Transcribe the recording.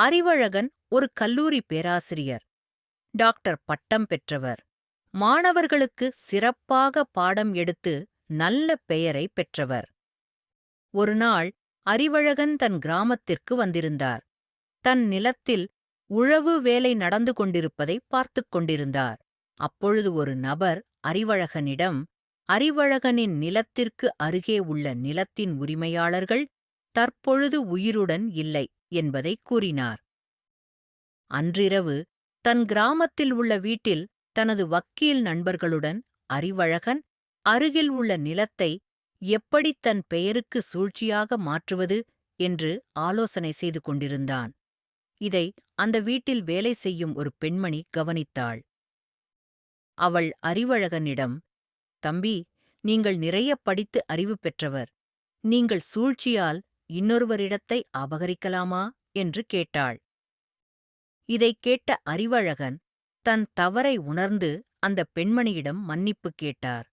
அறிவழகன் ஒரு கல்லூரி பேராசிரியர். டாக்டர் பட்டம் பெற்றவர். மாணவர்களுக்கு சிறப்பாக பாடம் எடுத்து நல்ல பெயரை பெற்றவர். ஒருநாள் அறிவழகன் தன் கிராமத்திற்கு வந்திருந்தார். தன் நிலத்தில் உழவு வேலை நடந்து கொண்டிருப்பதை பார்த்துக் கொண்டிருந்தார். அப்பொழுது ஒரு நபர் அறிவழகனிடம் அறிவழகனின் நிலத்திற்கு அருகே உள்ள நிலத்தின் உரிமையாளர்கள் தற்பொழுது உயிருடன் இல்லை. என்பதை கூறினார். அன்றிரவு தன் கிராமத்தில் உள்ள வீட்டில் தனது வக்கீல் நண்பர்களுடன் அறிவழகன் அருகில் உள்ள நிலத்தை எப்படி தன் பெயருக்கு சூழ்ச்சியாக மாற்றுவது என்று ஆலோசனை செய்து கொண்டிருந்தான். இதை அந்த வீட்டில் வேலை செய்யும் ஒரு பெண்மணி கவனித்தாள். அவள் அறிவழகனிடம் தம்பி நீங்கள் நிறைய படித்து அறிவு பெற்றவர். நீங்கள் சூழ்ச்சியால் இன்னொருவரிடத்தை அபகரிக்கலாமா? என்று கேட்டாள். இதைக் கேட்ட அறிவழகன் தன் தவறை உணர்ந்து அந்த பெண்மணியிடம் மன்னிப்பு கேட்டார்.